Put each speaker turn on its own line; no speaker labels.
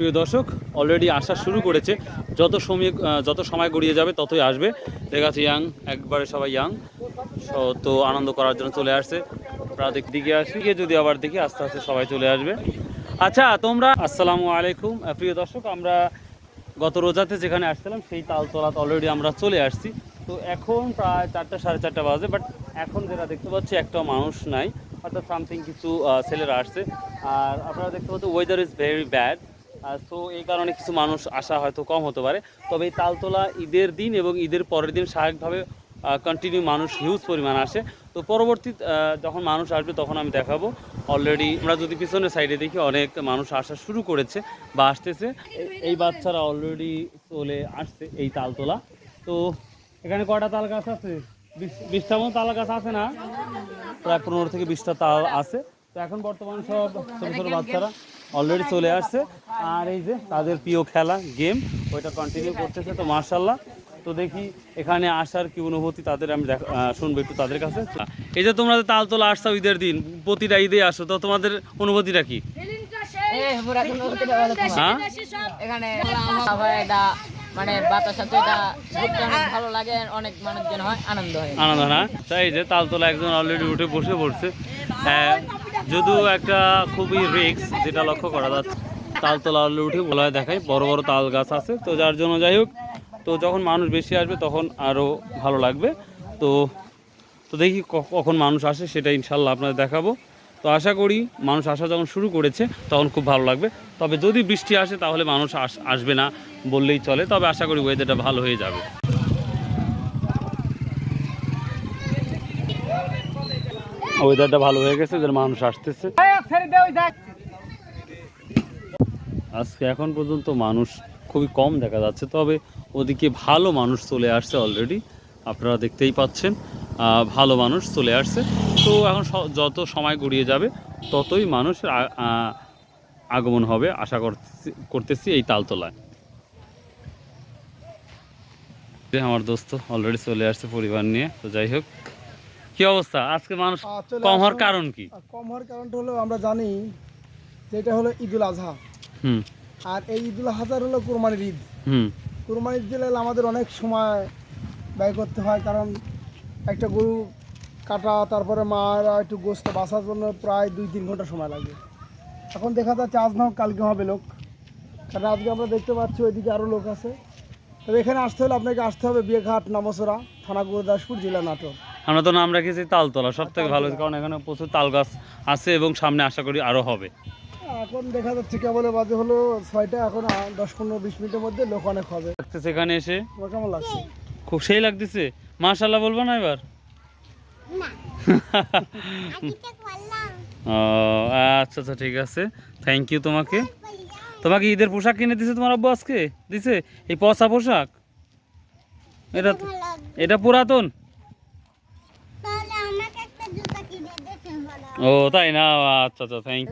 প্রিয় দর্শক অলরেডি আসা শুরু করেছে। যত সময় যত সময় গড়িয়ে যাবে, ততই আসবে। দেখা যাচ্ছে ইয়াং, একবারে সবাই ইয়াং। তো আনন্দ করার জন্য চলে আসছে। প্রাদিক দিকে আসি, গিয়ে যদি আবার দেখি, আস্তে আস্তে সবাই চলে আসবে। আচ্ছা তোমরা, আসসালামু আলাইকুম। প্রিয় দর্শক, আমরা গত রোজাতে যেখানে আসছিলাম, সেই তালতলাতে অলরেডি আমরা চলে আসছি। তো এখন প্রায় চারটা, সাড়ে চারটা বাজে বাট এখন যেটা দেখতে পাচ্ছি, একটা মানুষ নাই। অর্থাৎ সামথিং কিছু ছেলেরা আসছে। আর আপনারা দেখতে পাচ্ছেন weather is very bad so এই কারণে কিছু মানুষ আসা হয়তো কম হতে পারে। তবে এই তালতলা ঈদের দিন এবং ঈদের পরের দিন স্বাভাবিকভাবে কন্টিনিউ মানুষ হিউজ পরিমাণ আসে। তো পরবর্তী যখন মানুষ আসবে তখন আমি দেখাবো। অলরেডি আমরা যদি পিছনের সাইডে দেখি, অনেক মানুষ আসা শুরু করেছে বা আসতেছে। এই- বাচ্চারা অলরেডি চলে আসছে এই তালতলা। তো এখানে কয়টা তাল গাছ আছে? বিশ- বিশটা মতো তাল গাছ আছে না? প্রায় পনেরো থেকে বিশটা তাল আছে। তো এখন বর্তমান সব ছোটো ছোটো বাচ্চারা অলরেডি চলে আসছে। আর এই যে তাদের প্রিয় খেলা গেম ওইটা কন্টিনিউ করতেছে তো মার্শাল্লাহ তো দেখি এখানে আসার কি অনুভূতি তাদের আমি শুনব একটু তাদের কাছে। এই যে তোমরা যে তালতলা আসছো ঈদের দিন প্রতিটা ঈদে আসো তো তোমাদের অনুভূতিটা কি। হ্যাঁ?
হয় মানে বাতাস ভালো লাগে অনেক মানুষজন হয় আনন্দ হয়।
আনন্দ না? তাই যে তালতলা একজন অলরেডি উঠে বসে পড়ছে। হ্যাঁ, যদিও একটা খুবই রিক্স যেটা লক্ষ্য করা যাচ্ছে। তালতলা অলরেডি উঠে বলা দেখায় বড় বড় তাল গাছ আছে। তো যার জন্য যাই হোক, তো যখন মানুষ বেশি আসবে তখন আরও ভালো লাগবে। তো তো দেখি কখন মানুষ আসে সেটা ইনশাল্লাহ আপনাদের দেখাবো। তো আশা করি মানুষ আসা যখন শুরু করেছে তখন খুব ভালো লাগবে। তবে যদি বৃষ্টি আসে তাহলে মানুষ আস- আসবে না বললেই চলে। তবে আশা করি ওয়েদারটা ভালো হয়ে যাবে। ওয়েদারটা ভালো হয়ে গেছে যে মানুষ আসতেছে। আজকে এখন পর্যন্ত মানুষ খুবই কম দেখা যাচ্ছে তবে ওদিকে ভালো মানুষ চলে আসছে অলরেডি আপনারা দেখতেই পাচ্ছেন ভালো মানুষ চলে আসছে। তো এখন যত সময় গড়িয়ে যাবে ততই আ- আগমন হবে আশা করতেছি করতেছি এই তালতলায়। আমার দোস্ত অলরেডি চলে আসছে পরিবার নিয়ে তো যাই হোক কি অবস্থা? আজকে মানুষ কম হওয়ার কারণ কি?
কম হওয়ার কারণটা হলো আমরা জানি যে এটা হলো ঈদুল আজহা। আর এই ঈদুল আজহার হলো কোরবানির ঈদ।
হুম।
কোরবানির দিলে আমাদের অনেক সময় ব্যয় করতে হয় কারণ একটা গরু কাটা তারপরে মারা একটু গোস্ত বাঁচার জন্য প্রায় দুই তিন ঘণ্টা সময় লাগে। এখন দেখা যাচ্ছে আজ না কালকে হবে লোক। কারণ আজকে আমরা দেখতে পাচ্ছি ওইদিকে আরও লোক আছে। তবে এখানে আসতে হলে আপনাকে আসতে হবে বিয়েঘাট নামসরা থানা গুরুদাসপুর জেলা নাটোর।
আমরা তো নাম রেখেছি তালতলা সব থেকে ভালো কারণ এখানে প্রচুর তাল গাছ আছে এবং সামনে আশা করি আরও হবে।
এখন দেখা যাচ্ছে কেবল বাজে হলো ছয়টা এখন দশ পনেরো বিশ মিনিটের মধ্যে লোক অনেক হবে।
লাগতেছে এখানে এসে?
কেমন লাগছে?
খুব সেই লাগতেছে? মাশাল্লাহ বলব না এবার? ও আচ্ছা আচ্ছা ঠিক আছে। থ্যাংক ইউ তোমাকে। তোমাকে ঈদের পোশাক কিনে দিছে তোমার আব্বু আজকে? দিছে? এই পচা পোশাক? এটা এটা পুরাতন?
তাহলে আমাকে একটা জুতা কিনে দিতে ভালো
ও তাই না? আচ্ছা আচ্ছা থ্যাংক